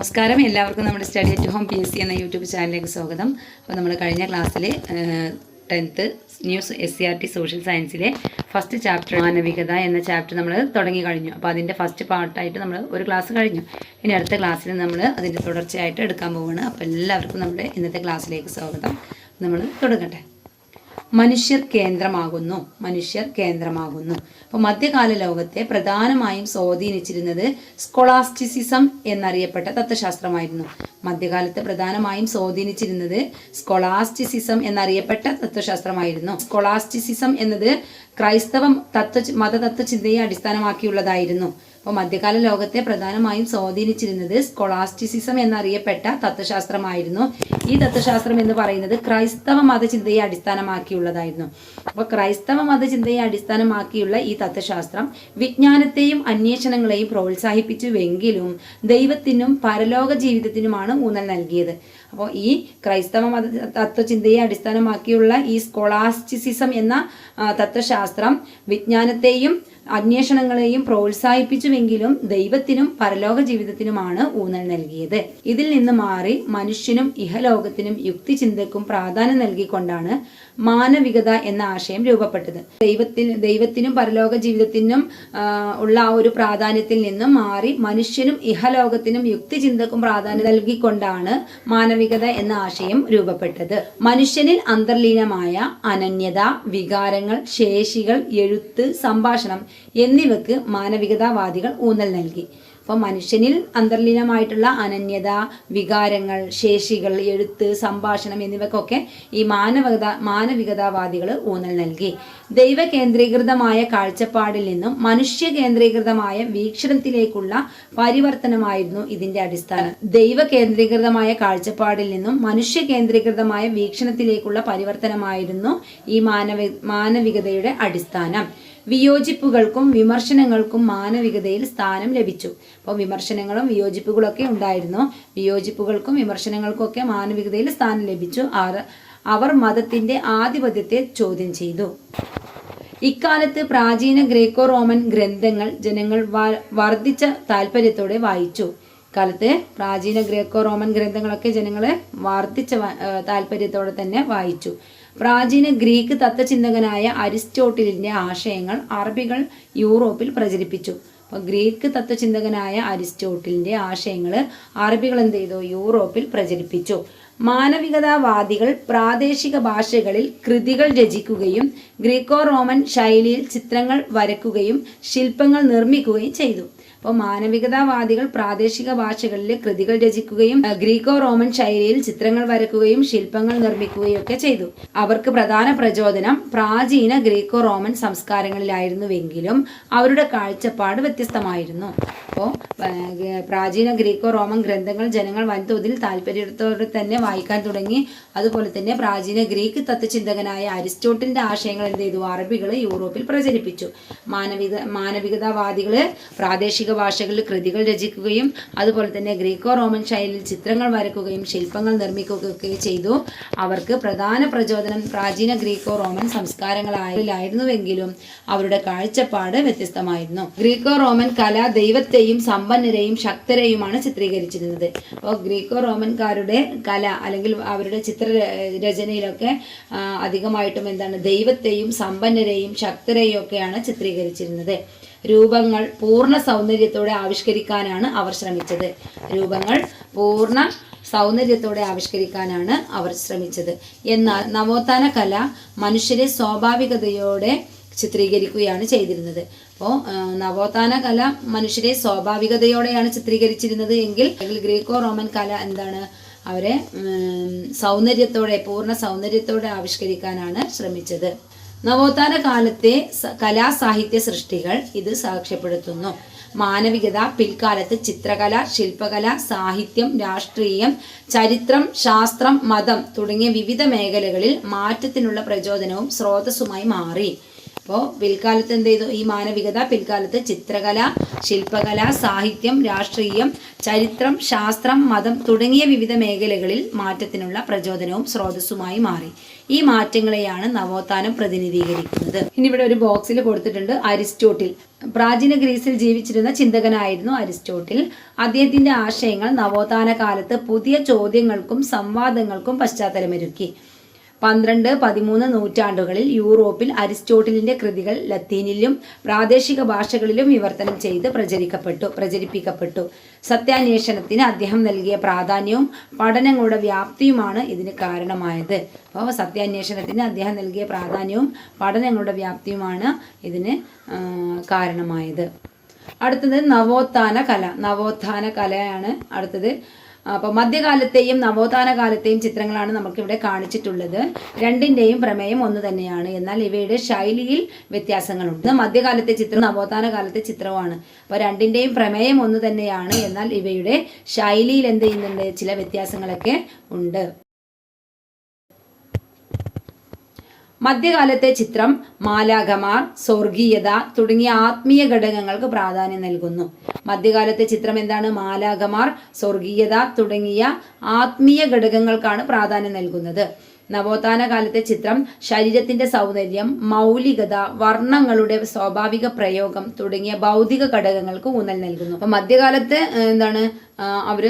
നമസ്കാരം. എല്ലാവർക്കും നമ്മുടെ study at home P S C എന്ന യൂട്യൂബ് ചാനലിലേക്ക് സ്വാഗതം. അപ്പോൾ നമ്മൾ കഴിഞ്ഞ ക്ലാസ്സിൽ tenth news S C R T social സയൻസിലെ first chapter മാനവികത എന്ന ചാപ്റ്റർ നമ്മൾ തുടങ്ങി കഴിഞ്ഞു. അപ്പോൾ അതിന്റെ ഫസ്റ്റ് പാർട്ടായിട്ട് നമ്മൾ ഒരു ക്ലാസ് കഴിഞ്ഞു. ഇനി അടുത്ത ക്ലാസ്സിൽ നമ്മൾ അതിന്റെ തുടർച്ചയായിട്ട് എടുക്കാൻ പോവുകയാണ് അപ്പോൾ എല്ലാവർക്കും നമ്മുടെ ഇന്നത്തെ ക്ലാസ്സിലേക്ക് സ്വാഗതം. നമ്മൾ തുടങ്ങട്ടെ. മനുഷ്യർ കേന്ദ്രമാകുന്നു. മനുഷ്യർ കേന്ദ്രമാകുന്നു. അപ്പോൾ മധ്യകാല ലോകത്തെ പ്രധാനമായും സ്വാധീനിച്ചിരുന്നത് സ്കൊളാസ്റ്റിസിസം എന്നറിയപ്പെട്ട തത്വശാസ്ത്രമായിരുന്നു. മധ്യകാലത്ത് പ്രധാനമായും സ്വാധീനിച്ചിരുന്നത് സ്കൊളാസ്റ്റിസിസം എന്നറിയപ്പെട്ട തത്വശാസ്ത്രമായിരുന്നു. സ്കൊളാസ്റ്റിസിസം എന്നത് ക്രൈസ്തവ തത്വ മതതത്വ ചിന്തയെ അടിസ്ഥാനമാക്കിയുള്ളതായിരുന്നു. അപ്പോൾ മധ്യകാല ലോകത്തെ പ്രധാനമായും സ്വാധീനിച്ചിരുന്നത് സ്കോളാസ്റ്റിസിസം എന്നറിയപ്പെട്ട തത്വശാസ്ത്രമായിരുന്നു. ഈ തത്വശാസ്ത്രം എന്ന് പറയുന്നത് ക്രൈസ്തവ മതചിന്തയെ അടിസ്ഥാനമാക്കിയുള്ളതായിരുന്നു. അപ്പോൾ ക്രൈസ്തവ മതചിന്തയെ അടിസ്ഥാനമാക്കിയുള്ള ഈ തത്വശാസ്ത്രം വിജ്ഞാനത്തെയും അന്വേഷണങ്ങളെയും പ്രോത്സാഹിപ്പിച്ചുവെങ്കിലും ദൈവത്തിനും പരലോക ജീവിതത്തിനുമാണ് ഊന്നൽ നൽകിയത്. അപ്പോൾ ഈ ക്രൈസ്തവ മത തത്വചിന്തയെ അടിസ്ഥാനമാക്കിയുള്ള ഈ സ്കോളാസ്റ്റിസിസം എന്ന തത്വശാസ്ത്രം വിജ്ഞാനത്തെയും അന്വേഷണങ്ങളെയും പ്രോത്സാഹിപ്പിച്ചുവെങ്കിലും ദൈവത്തിനും പരലോക ജീവിതത്തിനുമാണ് ഊന്നൽ നൽകിയത്. ഇതിൽ നിന്ന് മാറി മനുഷ്യനും ഇഹലോകത്തിനും യുക്തിചിന്തക്കും പ്രാധാന്യം നൽകിക്കൊണ്ടാണ് മാനവികത എന്ന ആശയം രൂപപ്പെട്ടത്. ദൈവത്തിന് ദൈവത്തിനും പരലോക ജീവിതത്തിനും ഉള്ള ആ ഒരു പ്രാധാന്യത്തിൽ നിന്ന് മാറി മനുഷ്യനും ഇഹലോകത്തിനും യുക്തിചിന്തക്കും പ്രാധാന്യം നൽകിക്കൊണ്ടാണ് മാനവികത എന്ന ആശയം രൂപപ്പെട്ടത്. മനുഷ്യനിൽ അന്തർലീനമായ അനന്യത വികാരങ്ങൾ ശേഷികൾ എഴുത്ത് സംഭാഷണം എന്നിവക്ക് മാനവികതാവാദികൾ ഊന്നൽ നൽകി. അപ്പോൾ മനുഷ്യനിൽ അന്തർലീനമായിട്ടുള്ള അനന്യത വികാരങ്ങൾ ശേഷികൾ എഴുത്ത് സംഭാഷണം എന്നിവക്കൊക്കെ ഈ മാനവികത മാനവികതാവാദികൾ ഊന്നൽ നൽകി. ദൈവ കേന്ദ്രീകൃതമായ കാഴ്ചപ്പാടിൽ നിന്നും മനുഷ്യ കേന്ദ്രീകൃതമായ വീക്ഷണത്തിലേക്കുള്ള പരിവർത്തനമായിരുന്നു ഇതിന്റെ അടിസ്ഥാനം. ദൈവ കേന്ദ്രീകൃതമായ കാഴ്ചപ്പാടിൽ നിന്നും മനുഷ്യ കേന്ദ്രീകൃതമായ വീക്ഷണത്തിലേക്കുള്ള പരിവർത്തനമായിരുന്നു ഈ മാനവി മാനവികതയുടെ അടിസ്ഥാനം. വിയോജിപ്പുകൾക്കും വിമർശനങ്ങൾക്കും മാനവികതയിൽ സ്ഥാനം ലഭിച്ചു. അപ്പോൾ വിമർശനങ്ങളും വിയോജിപ്പുകളൊക്കെ ഉണ്ടായിരുന്നു. വിയോജിപ്പുകൾക്കും വിമർശനങ്ങൾക്കും ഒക്കെ മാനവികതയിൽ സ്ഥാനം ലഭിച്ചു. അവർ മതത്തിന്റെ ആധിപത്യത്തെ ചോദ്യം ചെയ്തു. ഇക്കാലത്ത് പ്രാചീന ഗ്രേക്കോ റോമൻ ഗ്രന്ഥങ്ങൾ ജനങ്ങൾ വർദ്ധിച്ച താല്പര്യത്തോടെ വായിച്ചു. കാലത്ത് പ്രാചീന ഗ്രേക്കോ റോമൻ ഗ്രന്ഥങ്ങളൊക്കെ ജനങ്ങൾ വർദ്ധിച്ച വ- താല്പര്യത്തോടെ തന്നെ വായിച്ചു. പ്രാചീന ഗ്രീക്ക് തത്വചിന്തകനായ അരിസ്റ്റോട്ടിലിന്റെ ആശയങ്ങൾ അറബികൾ യൂറോപ്പിൽ പ്രചരിപ്പിച്ചു. അപ്പോൾ ഗ്രീക്ക് തത്വചിന്തകനായ അരിസ്റ്റോട്ടിലിന്റെ ആശയങ്ങൾ അറബികൾ എന്ത് ചെയ്തു? യൂറോപ്പിൽ പ്രചരിപ്പിച്ചു. മാനവികതാവാദികൾ പ്രാദേശിക ഭാഷകളിൽ കൃതികൾ രചിക്കുകയും ഗ്രീക്കോ റോമൻ ശൈലിയിൽ ചിത്രങ്ങൾ വരയ്ക്കുകയും ശില്പങ്ങൾ നിർമ്മിക്കുകയും ചെയ്തു. അപ്പോൾ മാനവികതാവാദികൾ പ്രാദേശിക ഭാഷകളിൽ കൃതികൾ രചിക്കുകയും ഗ്രീക്കോ റോമൻ ശൈലിയിൽ ചിത്രങ്ങൾ വരക്കുകയും ശില്പങ്ങൾ നിർമ്മിക്കുകയും ഒക്കെ ചെയ്തു. അവർക്ക് പ്രധാന പ്രചോദനം പ്രാചീന ഗ്രീക്കോ റോമൻ സംസ്കാരങ്ങളിലായിരുന്നുവെങ്കിലും അവരുടെ കാഴ്ചപ്പാട് വ്യത്യസ്തമായിരുന്നു. അപ്പോൾ പ്രാചീന ഗ്രീക്കോ റോമൻ ഗ്രന്ഥങ്ങൾ ജനങ്ങൾ വൻതോതിൽ താല്പര്യത്തോടെ തന്നെ വായിക്കാൻ തുടങ്ങി. അതുപോലെ തന്നെ പ്രാചീന ഗ്രീക്ക് തത്വചിന്തകനായ അരിസ്റ്റോട്ടിലിന്റെ ആശയങ്ങൾ എന്ത് ചെയ്തു? അറബികൾ യൂറോപ്പിൽ പ്രചരിപ്പിച്ചു. മാനവിക മാനവികതാവാദികൾ പ്രാദേശിക ഭാഷകളിൽ കൃതികൾ രചിക്കുകയും അതുപോലെ തന്നെ ഗ്രീക്കോ റോമൻ ശൈലിയിൽ ചിത്രങ്ങൾ വരയ്ക്കുകയും ശില്പങ്ങൾ നിർമ്മിക്കുകയൊക്കെ ചെയ്തു. അവർക്ക് പ്രധാന പ്രചോദനം പ്രാചീന ഗ്രീക്കോ റോമൻ സംസ്കാരങ്ങളായിരുന്നുവെങ്കിലും അവരുടെ കാഴ്ചപ്പാട് വ്യത്യസ്തമായിരുന്നു. ഗ്രീക്കോ റോമൻ കല ദൈവത്തെയും സമ്പന്നരെയും ശക്തരെയുമാണ് ചിത്രീകരിച്ചിരുന്നത്. അപ്പോൾ ഗ്രീക്കോ റോമൻകാരുടെ കല അല്ലെങ്കിൽ അവരുടെ ചിത്ര രചനയിലൊക്കെ അധികമായിട്ടും എന്താണ് ദൈവത്തെയും സമ്പന്നരെയും ശക്തരെയും ഒക്കെയാണ് ചിത്രീകരിച്ചിരുന്നത്. രൂപങ്ങൾ പൂർണ സൗന്ദര്യത്തോടെ ആവിഷ്കരിക്കാനാണ് അവർ ശ്രമിച്ചത്. രൂപങ്ങൾ പൂർണ സൗന്ദര്യത്തോടെ ആവിഷ്കരിക്കാനാണ് അവർ ശ്രമിച്ചത്. എന്നാൽ നവോത്ഥാന കല മനുഷ്യരെ സ്വാഭാവികതയോടെ ചിത്രീകരിക്കുകയാണ് ചെയ്തിരുന്നത്. അപ്പോൾ നവോത്ഥാന കല മനുഷ്യരെ സ്വാഭാവികതയോടെയാണ് ചിത്രീകരിച്ചിരുന്നത് എങ്കിൽ ഗ്രീക്കോ റോമൻ കല എന്താണ് അവരെ സൗന്ദര്യത്തോടെ പൂർണ സൗന്ദര്യത്തോടെ ആവിഷ്കരിക്കാനാണ് ശ്രമിച്ചത്. നവോത്ഥാന കാലത്തെ കലാസാഹിത്യ സൃഷ്ടികൾ ഇത് സാക്ഷ്യപ്പെടുത്തുന്നു. മാനവികത പിൽക്കാലത്ത് ചിത്രകല ശില്പകല സാഹിത്യം രാഷ്ട്രീയം ചരിത്രം ശാസ്ത്രം മതം തുടങ്ങിയ വിവിധ മേഖലകളിൽ മാറ്റത്തിനുള്ള പ്രചോദനവും സ്രോതസ്സുമായി മാറി. അപ്പോൾ പിൽക്കാലത്ത് എന്ത് ചെയ്തു ഈ മാനവികത പിൽക്കാലത്ത് ചിത്രകല ശില്പകല സാഹിത്യം രാഷ്ട്രീയം ചരിത്രം ശാസ്ത്രം മതം തുടങ്ങിയ വിവിധ മേഖലകളിൽ മാറ്റത്തിനുള്ള പ്രചോദനവും സ്രോതസ്സുമായി മാറി. ഈ മാറ്റങ്ങളെയാണ് നവോത്ഥാനം പ്രതിനിധീകരിക്കുന്നത്. ഇനി ഇവിടെ ഒരു ബോക്സിൽ കൊടുത്തിട്ടുണ്ട് അരിസ്റ്റോട്ടിൽ. പ്രാചീന ഗ്രീസിൽ ജീവിച്ചിരുന്ന ചിന്തകനായിരുന്നു അരിസ്റ്റോട്ടിൽ. അദ്ദേഹത്തിന്റെ ആശയങ്ങൾ നവോത്ഥാന കാലത്ത് പുതിയ ചോദ്യങ്ങൾക്കും സംവാദങ്ങൾക്കും പശ്ചാത്തലമൊരുക്കി. പന്ത്രണ്ട് പതിമൂന്ന് നൂറ്റാണ്ടുകളിൽ യൂറോപ്പിൽ അരിസ്റ്റോട്ടിലിന്റെ കൃതികൾ ലത്തീനിലും പ്രാദേശിക ഭാഷകളിലും വിവർത്തനം ചെയ്ത് പ്രചരിക്കപ്പെട്ടു പ്രചരിപ്പിക്കപ്പെട്ടു. സത്യാന്വേഷണത്തിന് അദ്ദേഹം നൽകിയ പ്രാധാന്യവും പഠനങ്ങളുടെ വ്യാപ്തിയുമാണ് ഇതിന് കാരണമായത്. അപ്പോൾ സത്യാന്വേഷണത്തിന് അദ്ദേഹം നൽകിയ പ്രാധാന്യവും പഠനങ്ങളുടെ വ്യാപ്തിയുമാണ് ഇതിന് കാരണമായത്. അടുത്തത് നവോത്ഥാന കല. നവോത്ഥാന കലയാണ് അടുത്തത്. അപ്പോൾ മധ്യകാലത്തെയും നവോത്ഥാന കാലത്തെയും ചിത്രങ്ങളാണ് നമുക്കിവിടെ കാണിച്ചിട്ടുള്ളത്. രണ്ടിന്റെയും പ്രമേയം ഒന്ന് തന്നെയാണ്. എന്നാൽ ഇവയുടെ ശൈലിയിൽ വ്യത്യാസങ്ങളുണ്ട്. മധ്യകാലത്തെ ചിത്രം നവോത്ഥാന കാലത്തെ ചിത്രമാണ് അപ്പോൾ രണ്ടിന്റെയും പ്രമേയം ഒന്ന് തന്നെയാണ്. എന്നാൽ ഇവയുടെ ശൈലിയിൽ എന്ത് ചെയ്യുന്നുണ്ട്? ചില വ്യത്യാസങ്ങളൊക്കെ ഉണ്ട്. മധ്യകാലത്തെ ചിത്രം മാലാഖമാർ സ്വർഗീയത തുടങ്ങിയ ആത്മീയ ഘടകങ്ങൾക്ക് പ്രാധാന്യം നൽകുന്നു. മധ്യകാലത്തെ ചിത്രം എന്താണ്? മാലാഖമാർ സ്വർഗീയത തുടങ്ങിയ ആത്മീയ ഘടകങ്ങൾക്കാണ് പ്രാധാന്യം നൽകുന്നത്. നവോത്ഥാന കാലത്തെ ചിത്രം ശരീരത്തിന്റെ സൗന്ദര്യം മൗലികത വർണങ്ങളുടെ സ്വാഭാവിക പ്രയോഗം തുടങ്ങിയ ഭൗതിക ഘടകങ്ങൾക്ക് ഊന്നൽ നൽകുന്നു. അപ്പൊ മധ്യകാലത്ത് എന്താണ്?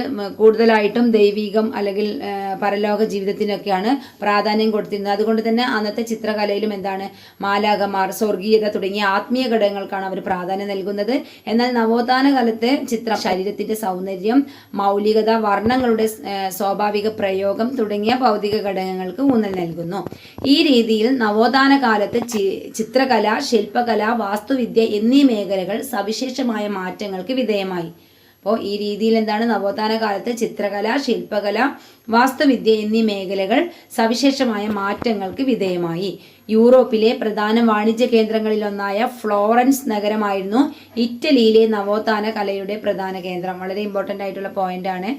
മ- കൂടുതലായിട്ടും ദൈവികം അല്ലെങ്കിൽ പരലോക ജീവിതത്തിനൊക്കെയാണ് പ്രാധാന്യം കൊടുത്തിരുന്നത്. അതുകൊണ്ട് തന്നെ അന്നത്തെ ചിത്രകലയിലും എന്താണ് മാലാകമാർ സ്വർഗീയത തുടങ്ങിയ ആത്മീയ ഘടകങ്ങൾക്കാണ് അവർ പ്രാധാന്യം നൽകുന്നത്. എന്നാൽ നവോത്ഥാന കാലത്തെ ചിത്ര ശരീരത്തിന്റെ സൗന്ദര്യം മൗലികത വർണങ്ങളുടെ സ്വാഭാവിക പ്രയോഗം തുടങ്ങിയ ഭൗതിക ഘടകങ്ങൾക്ക് ഊന്നൽ നൽകുന്നു. ഈ രീതിയിൽ നവോത്ഥാന കാലത്ത് ചിത്രകല ശില്പകല വാസ്തുവിദ്യ എന്നീ മേഖലകൾ സവിശേഷമായ മാറ്റങ്ങൾക്ക് വിധേയമായി. അപ്പോൾ ഈ രീതിയിൽ എന്താണ് നവോത്ഥാന കാലത്ത് ചിത്രകല ശില്പകല വാസ്തുവിദ്യ എന്നീ മേഖലകൾ സവിശേഷമായ മാറ്റങ്ങൾക്ക് വിധേയമായി. യൂറോപ്പിലെ പ്രധാന വാണിജ്യ കേന്ദ്രങ്ങളിലൊന്നായ ഫ്ലോറൻസ് നഗരമായിരുന്നു ഇറ്റലിയിലെ നവോത്ഥാന കലയുടെ പ്രധാന കേന്ദ്രം. വളരെ ഇമ്പോർട്ടന്റ് ആയിട്ടുള്ള പോയിന്റ് ആണ്.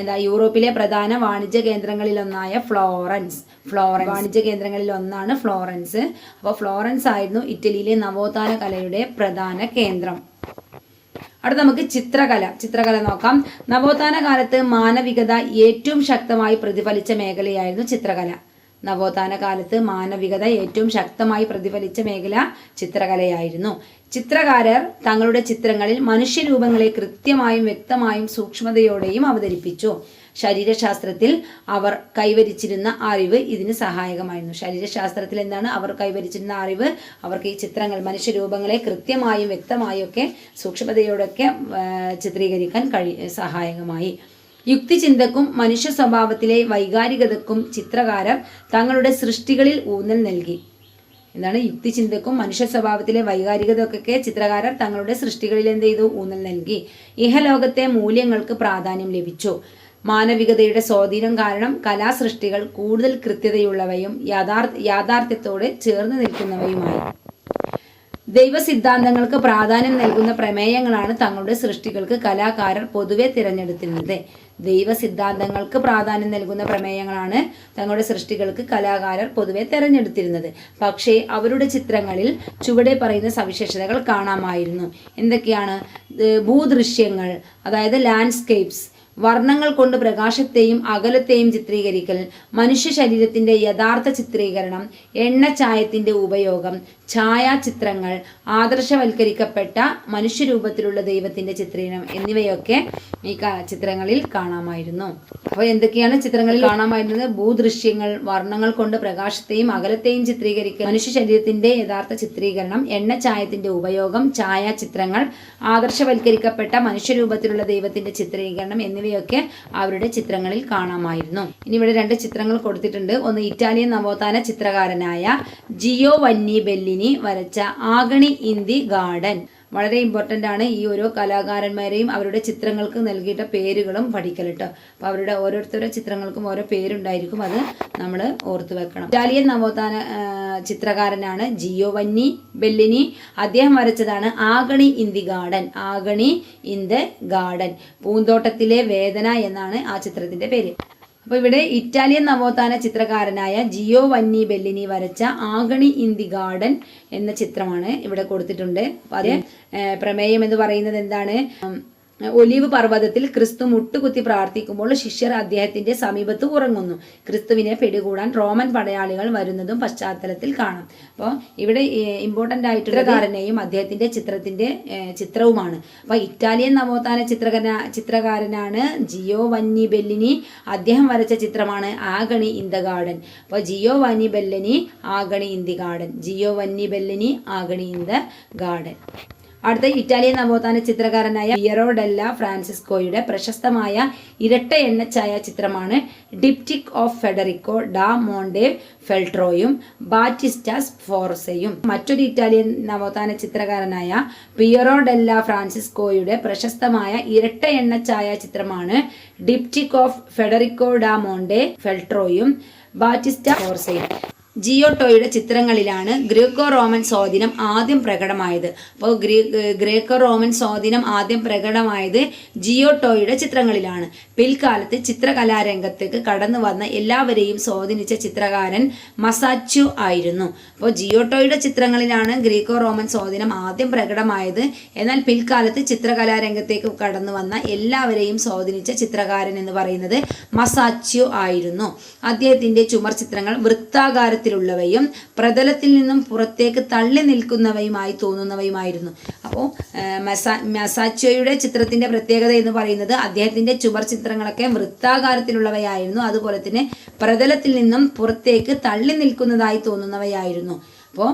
എന്താ യൂറോപ്പിലെ പ്രധാന വാണിജ്യ കേന്ദ്രങ്ങളിലൊന്നായ ഫ്ലോറൻസ്. ഫ്ലോറൻസ്. വാണിജ്യ കേന്ദ്രങ്ങളിൽ ഒന്നാണ് ഫ്ലോറൻസ്. അപ്പോൾ ഫ്ലോറൻസ് ആയിരുന്നു ഇറ്റലിയിലെ നവോത്ഥാന കലയുടെ പ്രധാന കേന്ദ്രം. അടുത്ത നമുക്ക് ചിത്രകല ചിത്രകല നോക്കാം. നവോത്ഥാന കാലത്ത് മാനവികത ഏറ്റവും ശക്തമായി പ്രതിഫലിച്ച മേഖലയായിരുന്നു ചിത്രകല. നവോത്ഥാന കാലത്ത് മാനവികത ഏറ്റവും ശക്തമായി പ്രതിഫലിച്ച മേഖല ചിത്രകലയായിരുന്നു. ചിത്രകാരർ തങ്ങളുടെ ചിത്രങ്ങളിൽ മനുഷ്യരൂപങ്ങളെ കൃത്യമായും വ്യക്തമായും സൂക്ഷ്മതയോടെയും അവതരിപ്പിച്ചു. ശരീരശാസ്ത്രത്തിൽ അവർ കൈവരിച്ചിരുന്ന അറിവ് ഇതിന് സഹായകമായിരുന്നു. ശരീരശാസ്ത്രത്തിൽ എന്താണ് അവർ കൈവരിച്ചിരുന്ന അറിവ്? അവർക്ക് ഈ ചിത്രങ്ങൾ മനുഷ്യരൂപങ്ങളെ കൃത്യമായും വ്യക്തമായും ഒക്കെ സൂക്ഷ്മതയോടൊക്കെ ചിത്രീകരിക്കാൻ കഴി സഹായകമായി. യുക്തിചിന്തക്കും മനുഷ്യ സ്വഭാവത്തിലെ വൈകാരികതക്കും ചിത്രകാരർ തങ്ങളുടെ സൃഷ്ടികളിൽ ഊന്നൽ നൽകി. എന്താണ്? യുക്തിചിന്തക്കും മനുഷ്യ സ്വഭാവത്തിലെ വൈകാരികതയൊക്കെ ചിത്രകാരർ തങ്ങളുടെ സൃഷ്ടികളിൽ എന്ത് ചെയ്തു? ഊന്നൽ നൽകി. ഇഹലോകത്തെ മൂല്യങ്ങൾക്ക് പ്രാധാന്യം ലഭിച്ചു. മാനവികതയുടെ സ്വാധീനം കാരണം കലാസൃഷ്ടികൾ കൂടുതൽ കൃത്യതയുള്ളവയും യാഥാർത്ഥ യാഥാർത്ഥ്യത്തോട് ചേർന്ന് നിൽക്കുന്നവയുമായി. ദൈവസിദ്ധാന്തങ്ങൾക്ക് പ്രാധാന്യം നൽകുന്ന പ്രമേയങ്ങളാണ് തങ്ങളുടെ സൃഷ്ടികൾക്ക് കലാകാരർ പൊതുവെ തിരഞ്ഞെടുത്തിരുന്നത്. ദൈവസിദ്ധാന്തങ്ങൾക്ക് പ്രാധാന്യം നൽകുന്ന പ്രമേയങ്ങളാണ് തങ്ങളുടെ സൃഷ്ടികൾക്ക് കലാകാരർ പൊതുവെ തിരഞ്ഞെടുത്തിരുന്നത്. പക്ഷേ അവരുടെ ചിത്രങ്ങളിൽ ചുവടെ പറയുന്ന സവിശേഷതകൾ കാണാമായിരുന്നു. എന്തൊക്കെയാണ്? ഭൂദൃശ്യങ്ങൾ അതായത് ലാൻഡ്സ്കേപ്സ് വർണങ്ങൾ കൊണ്ട് പ്രകാശത്തെയും അകലത്തെയും ചിത്രീകരിക്കൽ മനുഷ്യ ശരീരത്തിന്റെ യഥാർത്ഥ ചിത്രീകരണം എണ്ണച്ചായത്തിന്റെ ഉപയോഗം ഛായാചിത്രങ്ങൾ ആദർശവൽക്കരിക്കപ്പെട്ട മനുഷ്യരൂപത്തിലുള്ള ദൈവത്തിന്റെ ചിത്രീകരണം എന്നിവയൊക്കെ ഈ ചിത്രങ്ങളിൽ കാണാമായിരുന്നു. അപ്പോൾ എന്തൊക്കെയാണ് ചിത്രങ്ങളിൽ കാണാമായിരുന്നത്? ഭൂദൃശ്യങ്ങൾ വർണങ്ങൾ കൊണ്ട് പ്രകാശത്തെയും അകലത്തെയും ചിത്രീകരിക്കുക മനുഷ്യ ശരീരത്തിന്റെ യഥാർത്ഥ ചിത്രീകരണം എണ്ണച്ചായത്തിന്റെ ഉപയോഗം ഛായാചിത്രങ്ങൾ ആദർശവൽക്കരിക്കപ്പെട്ട മനുഷ്യരൂപത്തിലുള്ള ദൈവത്തിന്റെ ചിത്രീകരണം എന്നിവയൊക്കെ അവരുടെ ചിത്രങ്ങളിൽ കാണാമായിരുന്നു. ഇനി ഇവിടെ രണ്ട് ചിത്രങ്ങൾ കൊടുത്തിട്ടുണ്ട്. ഒന്ന് ഇറ്റാലിയൻ നവോത്ഥാന ചിത്രകാരനായ ജിയോ വന്നി ബെല്ലിനി വരച്ച ആഗണി ഇൻ ദി ഗാർഡൻ. വളരെ ഇമ്പോർട്ടന്റ് ആണ് ഈ ഓരോ കലാകാരന്മാരെയും അവരുടെ ചിത്രങ്ങൾക്ക് നൽകിയിട്ട പേരുകളും പഠിക്കൽ കേട്ടോ അപ്പോൾ അവരുടെ ഓരോരുത്തരുടെ ചിത്രങ്ങൾക്കും ഓരോ പേരുണ്ടായിരിക്കും അത് നമ്മൾ ഓർത്തു വെക്കണം. ഇറ്റാലിയൻ നവോത്ഥാന ചിത്രകാരനാണ് ചിത്രകാരനാണ് ജിയോവന്നി ബെല്ലിനി. അദ്ദേഹം വരച്ചതാണ് agony in the garden agony in the garden. പൂന്തോട്ടത്തിലെ വേദന എന്നാണ് ആ ചിത്രത്തിന്റെ പേര്. അപ്പോൾ ഇവിടെ ഇറ്റാലിയൻ നവോത്ഥാന ചിത്രകാരനായ ജിയോ വന്നി ബെല്ലിനി വരച്ച ആഗണി ഇൻ ദി ഗാർഡൻ എന്ന ചിത്രമാണ് ഇവിടെ കൊടുത്തിട്ടുണ്ട്. അപ്പോൾ അത് പ്രമേയം എന്ന് പറയുന്നത് എന്താണ്? ഒലീവ് പർവതത്തിൽ ക്രിസ്തു മുട്ടുകുത്തി പ്രാർത്ഥിക്കുമ്പോൾ ശിഷ്യർ അദ്ദേഹത്തിന്റെ സമീപത്ത് ഉറങ്ങുന്നു. ക്രിസ്തുവിനെ പിടികൂടാൻ റോമൻ പടയാളികൾ വരുന്നതും പശ്ചാത്തലത്തിൽ കാണാം. അപ്പോൾ ഇവിടെ ഇമ്പോർട്ടന്റ് ആയിട്ടുള്ള കാരനെയും അദ്ദേഹത്തിന്റെ ചിത്രത്തിന്റെ ചിത്രവുമാണ്. അപ്പോൾ ഇറ്റാലിയൻ നവോത്ഥാന ചിത്രകന ചിത്രകാരനാണ് ജിയോ വന്നി ബെല്ലിനി. അദ്ദേഹം വരച്ച ചിത്രമാണ് ആഗണി ഇൻ ദ ഗാർഡൻ. അപ്പോൾ Giovanni Bellini agony in the garden. Giovanni Bellini agony in the garden. അടുത്ത ഇറ്റാലിയൻ നവോത്ഥാന ചിത്രകാരനായ പിയറോ ഫ്രാൻസിസ്കോയുടെ പ്രശസ്തമായ ഇരട്ട എണ്ണ ഛായാചിത്രമാണ് diptych of Federico da Monte ഫെൽട്രോയും ബാറ്റിസ്റ്റാസ് ഫോർസയും മറ്റൊരു ഇറ്റാലിയൻ നവോത്ഥാന ചിത്രകാരനായ പിയറോ ഡെല്ല ഫ്രാൻസിസ്കോയുടെ പ്രശസ്തമായ ഇരട്ട എണ്ണ ഛായാചിത്രമാണ് diptych of Federico da Monte ഫെൽട്രോയും Battista ഫോർസയും ജിയോട്ടോയുടെ ചിത്രങ്ങളിലാണ് ഗ്രീക്കോ റോമൻ സ്വാധീനം ആദ്യം പ്രകടമായത്. അപ്പോൾ ഗ്രീ ഗ്രേക്കോ റോമൻ സ്വാധീനം ആദ്യം പ്രകടമായത് ജിയോട്ടോയുടെ ചിത്രങ്ങളിലാണ്. പിൽക്കാലത്ത് ചിത്രകലാരംഗത്തേക്ക് കടന്നു വന്ന എല്ലാവരെയും സ്വാധീനിച്ച ചിത്രകാരൻ മസാച്ചു ആയിരുന്നു. അപ്പോൾ ജിയോട്ടോയുടെ ചിത്രങ്ങളിലാണ് ഗ്രീക്കോ റോമൻ സ്വാധീനം ആദ്യം പ്രകടമായത്. എന്നാൽ പിൽക്കാലത്ത് ചിത്രകലാരംഗത്തേക്ക് കടന്നു വന്ന എല്ലാവരെയും സ്വാധീനിച്ച ചിത്രകാരൻ എന്ന് പറയുന്നത് മസാച്ചു ആയിരുന്നു. അദ്ദേഹത്തിന്റെ ചുമർ ചിത്രങ്ങൾ വൃത്താകാരത്തിലുള്ളവയും പ്രതലത്തിൽ നിന്നും പുറത്തേക്ക് തള്ളി നിൽക്കുന്നവയുമായി തോന്നുന്നവയുമായിരുന്നു. അപ്പോൾ മെസാ മെസാച്ചോയുടെ ചിത്രത്തിന്റെ പ്രത്യേകത എന്ന് പറയുന്നത് അദ്ദേഹത്തിന്റെ ചുമർ ചിത്രങ്ങളൊക്കെ വൃത്താകാരത്തിലുള്ളവയായിരുന്നു. അതുപോലെ തന്നെ പ്രതലത്തിൽ നിന്നും പുറത്തേക്ക് തള്ളി നിൽക്കുന്നതായി തോന്നുന്നവയായിരുന്നു. അപ്പോൾ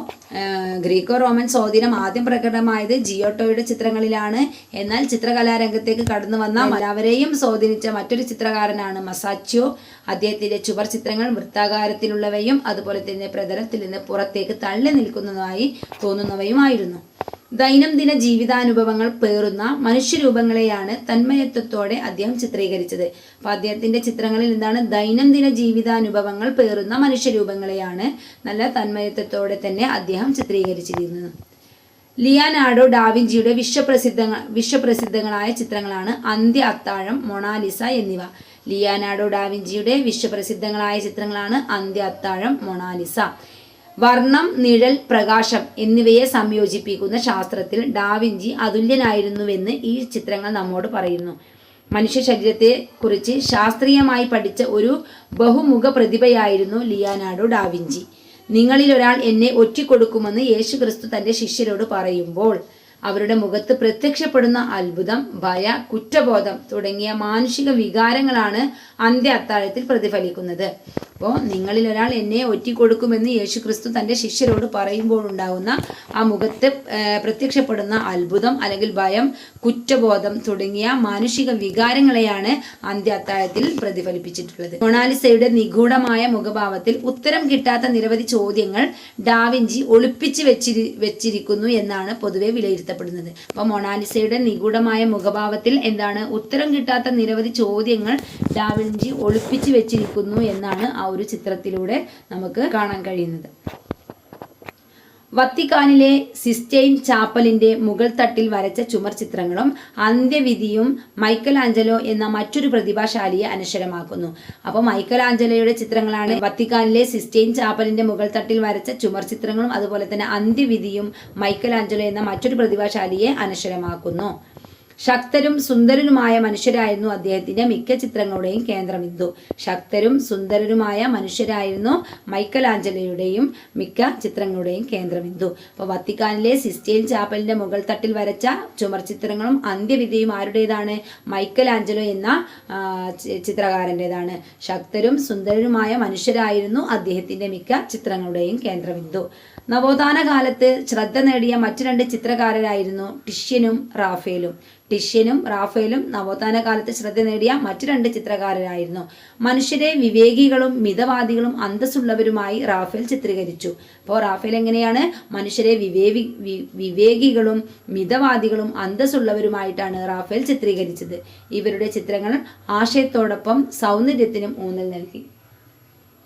ഗ്രീക്കോ റോമൻ സ്വാധീനം ആദ്യം പ്രകടമായത് ജിയോട്ടോയുടെ ചിത്രങ്ങളിലാണ്. എന്നാൽ ചിത്രകലാരംഗത്തേക്ക് കടന്നു വന്ന എല്ലാവരെയും സ്വാധീനിച്ച മറ്റൊരു ചിത്രകാരനാണ് മസാച്ചിയോ അദ്ദേഹത്തിന്റെ ചുവർ ചിത്രങ്ങൾ വൃത്താകാരത്തിലുള്ളവയും അതുപോലെ തന്നെ പ്രതലത്തിൽ നിന്ന് പുറത്തേക്ക് തള്ളി നിൽക്കുന്നതായി തോന്നുന്നവയുമായിരുന്നു. ദൈനംദിന ജീവിതാനുഭവങ്ങൾ പേറുന്ന മനുഷ്യരൂപങ്ങളെയാണ് തന്മയത്വത്തോടെ അദ്ദേഹം ചിത്രീകരിച്ചത്. അപ്പൊ അദ്ദേഹത്തിന്റെ ചിത്രങ്ങളിൽ എന്താണ് ദൈനംദിന ജീവിതാനുഭവങ്ങൾ പേറുന്ന മനുഷ്യരൂപങ്ങളെയാണ് നല്ല തന്മയത്വത്തോടെ തന്നെ അദ്ദേഹം ചിത്രീകരിച്ചിരിക്കുന്നത്. ലിയാനാഡോ ഡാവിഞ്ചിയുടെ വിശ്വപ്രസിദ്ധ വിശ്വപ്രസിദ്ധങ്ങളായ ചിത്രങ്ങളാണ് അന്ത്യ അത്താഴം മൊണാലിസ എന്നിവ. ലിയാനാഡോ ഡാവിഞ്ചിയുടെ വിശ്വപ്രസിദ്ധങ്ങളായ ചിത്രങ്ങളാണ് അന്ത്യ അത്താഴം മൊണാലിസ. വർണം നിഴൽ പ്രകാശം എന്നിവയെ സംയോജിപ്പിക്കുന്ന ശാസ്ത്രത്തിൽ ഡാവിഞ്ചി അതുല്യനായിരുന്നുവെന്ന് ഈ ചിത്രങ്ങൾ നമ്മോട് പറയുന്നു. മനുഷ്യ ശരീരത്തെ കുറിച്ച് ശാസ്ത്രീയമായി പഠിച്ച ഒരു ബഹുമുഖ പ്രതിഭയായിരുന്നു ലിയാനാഡോ ഡാവിഞ്ചി. നിങ്ങളിൽ ഒരാൾ എന്നെ ഒറ്റിക്കൊടുക്കുമെന്ന് യേശു ക്രിസ്തു തന്റെ ശിഷ്യരോട് പറയുമ്പോൾ അവരുടെ മുഖത്ത് പ്രത്യക്ഷപ്പെടുന്ന അത്ഭുതം ഭയ കുറ്റബോധം തുടങ്ങിയ മാനുഷിക വികാരങ്ങളാണ് അന്ത്യ അത്താഴത്തിൽ പ്രതിഫലിക്കുന്നത്. അപ്പോൾ നിങ്ങളിൽ ഒരാൾ എന്നെ ഒറ്റിക്കൊടുക്കുമെന്ന് യേശു ക്രിസ്തു തന്റെ ശിഷ്യരോട് പറയുമ്പോഴുണ്ടാകുന്ന ആ മുഖത്ത് പ്രത്യക്ഷപ്പെടുന്ന അത്ഭുതം അല്ലെങ്കിൽ ഭയം കുറ്റബോധം തുടങ്ങിയ മാനുഷിക വികാരങ്ങളെയാണ് അന്ത്യ അത്താഴത്തിൽ പ്രതിഫലിപ്പിച്ചിട്ടുള്ളത്. മൊണാലിസയുടെ നിഗൂഢമായ മുഖഭാവത്തിൽ ഉത്തരം കിട്ടാത്ത നിരവധി ചോദ്യങ്ങൾ ഡാവിഞ്ചി ഒളിപ്പിച്ച് വെച്ചിരി വെച്ചിരിക്കുന്നു എന്നാണ് പൊതുവെ വിലയിരുത്തപ്പെടുന്നത് അപ്പോൾ മൊണാലിസയുടെ നിഗൂഢമായ മുഖഭാവത്തിൽ എന്താണ്? ഉത്തരം കിട്ടാത്ത നിരവധി ചോദ്യങ്ങൾ ഡാവിഞ്ചി ഒളിപ്പിച്ചു വെച്ചിരിക്കുന്നു എന്നാണ് ആ ഒരു ചിത്രത്തിലൂടെ നമുക്ക് കാണാൻ കഴിയുന്നത്. വത്തിക്കാനിലെ സിസ്റ്റൈൻ ചാപ്പലിന്റെ മുകൾ തട്ടിൽ വരച്ച ചുമർ ചിത്രങ്ങളും അന്ത്യവിധിയും മൈക്കൽ ആഞ്ചലോ എന്ന മറ്റൊരു പ്രതിഭാശാലിയെ അനശ്വരമാക്കുന്നു. അപ്പോൾ മൈക്കൽ ആഞ്ചലോയുടെ ചിത്രങ്ങളാണ് വത്തിക്കാനിലെ സിസ്റ്റൈൻ ചാപ്പലിന്റെ മുകൾ തട്ടിൽ വരച്ച ചുമർ ചിത്രങ്ങളും അതുപോലെ തന്നെ അന്ത്യവിധിയും മൈക്കൽ ആഞ്ചലോ എന്ന മറ്റൊരു പ്രതിഭാശാലിയെ അനശ്വരമാക്കുന്നു. ശക്തരും സുന്ദരനുമായ മനുഷ്യരായിരുന്നു അദ്ദേഹത്തിന്റെ മിക്ക ചിത്രങ്ങളുടെയും കേന്ദ്രബിന്ദു. ശക്തരും സുന്ദരനുമായ മനുഷ്യരായിരുന്നു മൈക്കൽ ആഞ്ചലയുടെയും മിക്ക ചിത്രങ്ങളുടെയും കേന്ദ്രബിന്ദു. അപ്പോൾ വത്തിക്കാനിലെ സിസ്റ്റൈൻ ചാപ്പലിന്റെ മുകൾ തട്ടിൽ വരച്ച ചുമർ ചിത്രങ്ങളും അന്ത്യവിധിയും ആരുടേതാണ്? മൈക്കൽ ആഞ്ചലോ എന്ന ചിത്രകാരന്റെതാണ് ശക്തരും സുന്ദരനുമായ മനുഷ്യരായിരുന്നു അദ്ദേഹത്തിന്റെ മിക്ക ചിത്രങ്ങളുടെയും കേന്ദ്രബിന്ദു. നവോത്ഥാന കാലത്ത് ശ്രദ്ധ നേടിയ മറ്റു രണ്ട് ചിത്രകാരരായിരുന്നു ടിഷ്യനും റാഫേലും. ടിഷ്യനും റാഫേലും നവോത്ഥാന കാലത്ത് ശ്രദ്ധ നേടിയ മറ്റു രണ്ട് ചിത്രകാരരായിരുന്നു. മനുഷ്യരെ വിവേകികളും മിതവാദികളും അന്തസ്സുള്ളവരുമായി റാഫേൽ ചിത്രീകരിച്ചു. അപ്പോൾ റാഫേൽ എങ്ങനെയാണ്? മനുഷ്യരെ വിവേകി വിവേകികളും മിതവാദികളും അന്തസ്സുള്ളവരുമായിട്ടാണ് റാഫേൽ ചിത്രീകരിച്ചത്. ഇവരുടെ ചിത്രങ്ങൾ ആശയത്തോടൊപ്പം സൗന്ദര്യത്തിനും ഊന്നൽ നൽകി.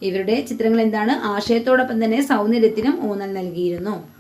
ഇവരുടെ ചിത്രങ്ങൾ എന്താണ്? ആശയത്തോടൊപ്പം തന്നെ സൗന്ദര്യത്തിനും ഊന്നൽ നൽകിയിരുന്നു.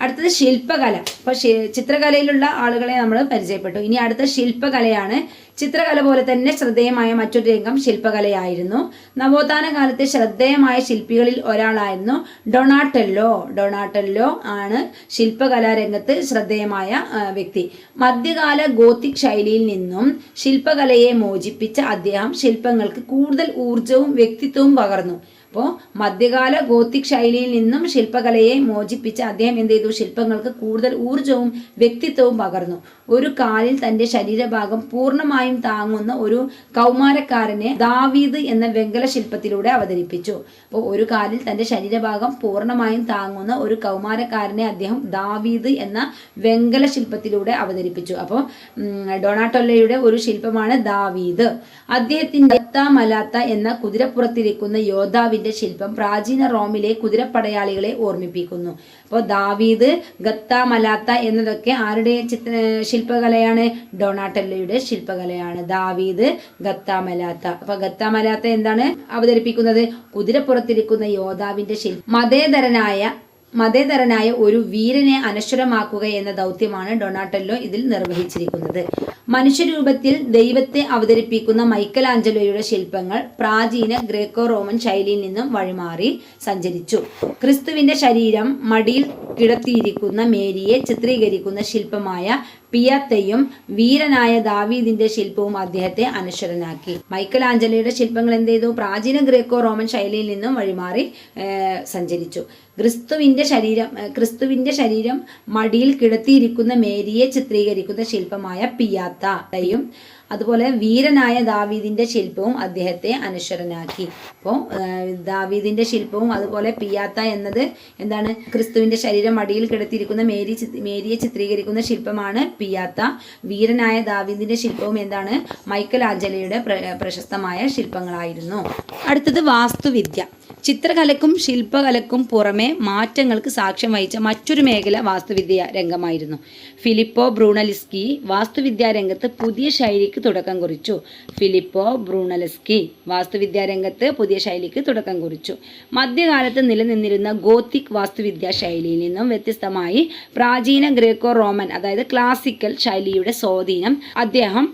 അടുത്തത് ശില്പകല. അപ്പോൾ ചിത്രകലയിലുള്ള ആളുകളെ നമ്മൾ പരിചയപ്പെട്ടു. ഇനി അടുത്ത ശില്പകലയാണ്. ചിത്രകല പോലെ തന്നെ ശ്രദ്ധേയമായ മറ്റൊരു രംഗം ശില്പകലയായിരുന്നു. നവോത്ഥാന കാലത്തെ ശ്രദ്ധേയമായ ശില്പികളിൽ ഒരാളായിരുന്നു ഡൊണാട്ടെല്ലോ. ഡൊണാട്ടെല്ലോ ആണ് ശില്പകലാ രംഗത്ത് ശ്രദ്ധേയമായ വ്യക്തി. മധ്യകാല ഗോത്തിക് ശൈലിയിൽ നിന്നും ശില്പകലയെ മോചിപ്പിച്ച അദ്ദേഹം ശില്പങ്ങൾക്ക് കൂടുതൽ ഊർജവും വ്യക്തിത്വവും പകർന്നു. അപ്പോൾ മധ്യകാല ഗോത്തിക് ശൈലിയിൽ നിന്നും ശില്പകലയെ മോചിപ്പിച്ച് അദ്ദേഹം എന്ത് ചെയ്തു? ശില്പങ്ങൾക്ക് കൂടുതൽ ഊർജവും വ്യക്തിത്വവും പകർന്നു. ഒരു കാലിൽ തന്റെ ശരീരഭാഗം പൂർണമായും താങ്ങുന്ന ഒരു കൗമാരക്കാരനെ ദാവീദ് എന്ന വെങ്കല ശില്പത്തിലൂടെ അവതരിപ്പിച്ചു. അപ്പോൾ ഒരു കാലിൽ തന്റെ ശരീരഭാഗം പൂർണമായും താങ്ങുന്ന ഒരു കൗമാരക്കാരനെ അദ്ദേഹം ദാവീദ് എന്ന വെങ്കല ശില്പത്തിലൂടെ അവതരിപ്പിച്ചു. അപ്പോൾ ഡൊണാട്ടൊല്ലയുടെ ഒരു ശില്പമാണ് ദാവീദ്. അദ്ദേഹത്തിന്റെ മലാത്ത എന്ന കുതിരപ്പുറത്തിരിക്കുന്ന യോദ്ധാവിന്റെ ശില്പം പ്രാചീന റോമിലെ കുതിരപ്പടയാളികളെ ഓർമ്മിപ്പിക്കുന്നു. അപ്പോൾ ദാവീദ് മലാത്ത എന്നതൊക്കെ ആരുടെ ചിത്ര ശില്പകലയാണ്? ഡൊണാട്ടല്ലയുടെ ശില്പകലയാണ്. ദാവീദ് മലാത്ത അപ്പൊ ഗത്ത മലാത്ത എന്താണ് അവതരിപ്പിക്കുന്നത്? കുതിരപ്പുറത്തിരിക്കുന്ന യോദ്ധാവിന്റെ ശില്പം. മതേതരനായ മതേതരനായ ഒരു വീരനെ അനശ്വരമാക്കുക എന്ന ദൗത്യമാണ് ഡൊണാട്ടല്ലോ ഇതിൽ നിർവഹിച്ചിരിക്കുന്നത്. മനുഷ്യരൂപത്തിൽ ദൈവത്തെ അവതരിപ്പിക്കുന്ന മൈക്കലാഞ്ചലോയുടെ ശില്പങ്ങൾ പ്രാചീന ഗ്രേക്കോ റോമൻ ശൈലിയിൽ നിന്നും വഴിമാറി സഞ്ചരിച്ചു. ക്രിസ്തുവിന്റെ ശരീരം മടിയിൽ കിടത്തിയിരിക്കുന്ന മേരിയെ ചിത്രീകരിക്കുന്ന ശില്പമായ പിയാത്തയും വീരനായ ദാവീദിന്റെ ശില്പവും അദ്ദേഹത്തെ അനുശ്വരനാക്കി. മൈക്കൽ ആഞ്ചലയുടെ ശില്പങ്ങൾ എന്ത് ചെയ്തു പ്രാചീന ഗ്രേക്കോ റോമൻ ശൈലിയിൽ നിന്നും വഴിമാറി സഞ്ചരിച്ചു. ക്രിസ്തുവിന്റെ ശരീരം ക്രിസ്തുവിന്റെ ശരീരം മടിയിൽ കിടത്തിയിരിക്കുന്ന മേരിയെ ചിത്രീകരിക്കുന്ന ശില്പമായ പിയാത്തയും അതുപോലെ വീരനായ ദാവീദിന്റെ ശില്പവും അദ്ദേഹത്തെ അനുശ്വരനാക്കി അപ്പോൾ ദാവീദിന്റെ ശില്പവും അതുപോലെ പിയാത്ത എന്നത് എന്താണ്? ക്രിസ്തുവിന്റെ ശരീരം അടിയിൽ കിടത്തിയിരിക്കുന്ന മേരി മേരിയെ ചിത്രീകരിക്കുന്ന ശില്പമാണ് പിയാത്ത. വീരനായ ദാവീദിന്റെ ശില്പവും എന്താണ്? മൈക്കൽ ആഞ്ചലയുടെ പ്രശസ്തമായ ശില്പങ്ങളായിരുന്നു. അടുത്തത് വാസ്തുവിദ്യ. ചിത്രകലക്കും ശില്പകലക്കും പുറമെ മാറ്റങ്ങൾക്ക് സാക്ഷ്യം വഹിച്ച മറ്റൊരു മേഖല വാസ്തുവിദ്യ രംഗമായിരുന്നു. ഫിലിപ്പോ ബ്രൂണലിസ്കി വാസ്തുവിദ്യാ രംഗത്ത് പുതിയ ശൈലിക്ക് തുടക്കം കുറിച്ചു. ഫിലിപ്പോ ബ്രൂണലിസ്കി വാസ്തുവിദ്യാ രംഗത്ത് പുതിയ ശൈലിക്ക് തുടക്കം കുറിച്ചു. മധ്യകാലത്ത് നിലനിന്നിരുന്ന ഗോത്തിക് വാസ്തുവിദ്യാ ശൈലിയിൽ നിന്നും വ്യത്യസ്തമായി പ്രാചീന ഗ്രേക്കോ റോമൻ അതായത് ക്ലാസിക്കൽ ശൈലിയുടെ സ്വാധീനം അദ്ദേഹം